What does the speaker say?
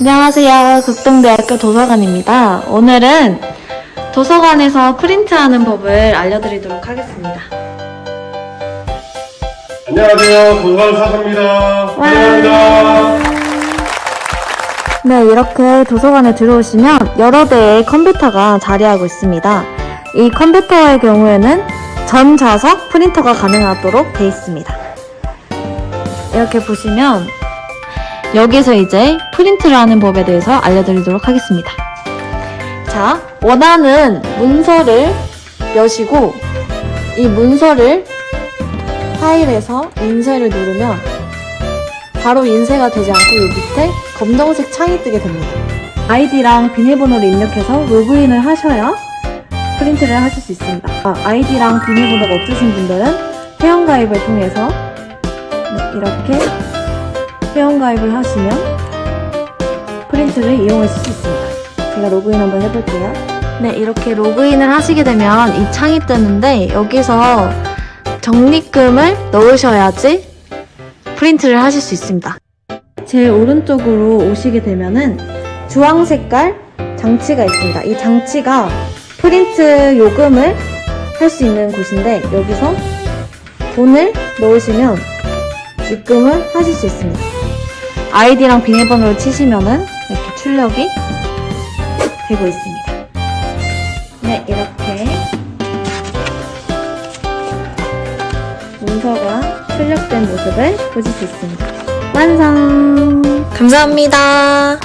안녕하세요. 극동대학교 도서관입니다. 오늘은 도서관에서 프린트하는 법을 알려드리도록 하겠습니다. 안녕하세요. 도서관 사서입니다. 환영합니다. 네, 이렇게 도서관에 들어오시면 여러 대의 컴퓨터가 자리하고 있습니다. 이 컴퓨터의 경우에는 전 좌석 프린터가 가능하도록 되어 있습니다. 이렇게 보시면 여기서 이제 프린트를 하는 법에 대해서 알려드리도록 하겠습니다. 자, 원하는 문서를 여시고 이 문서를 파일에서 인쇄를 누르면 바로 인쇄가 되지 않고 이 밑에 검정색 창이 뜨게 됩니다. 아이디랑 비밀번호를 입력해서 로그인을 하셔야 프린트를 하실 수 있습니다. 아, 아이디랑 비밀번호가 없으신 분들은 회원가입을 통해서 네, 이렇게 회원가입을 하시면 프린트를 이용하실 수 있습니다. 제가 로그인 한번 해볼게요. 네, 이렇게 로그인을 하시게 되면 이 창이 뜨는데 여기서 적립금을 넣으셔야지 프린트를 하실 수 있습니다. 제 오른쪽으로 오시게 되면은 주황 색깔 장치가 있습니다. 이 장치가 프린트 요금을 할 수 있는 곳인데 여기서 돈을 넣으시면 입금을 하실 수 있습니다. 아이디랑 비밀번호를 치시면은 이렇게 출력이 되고 있습니다. 네, 이렇게 문서가 출력된 모습을 보실 수 있습니다. 완성! 감사합니다.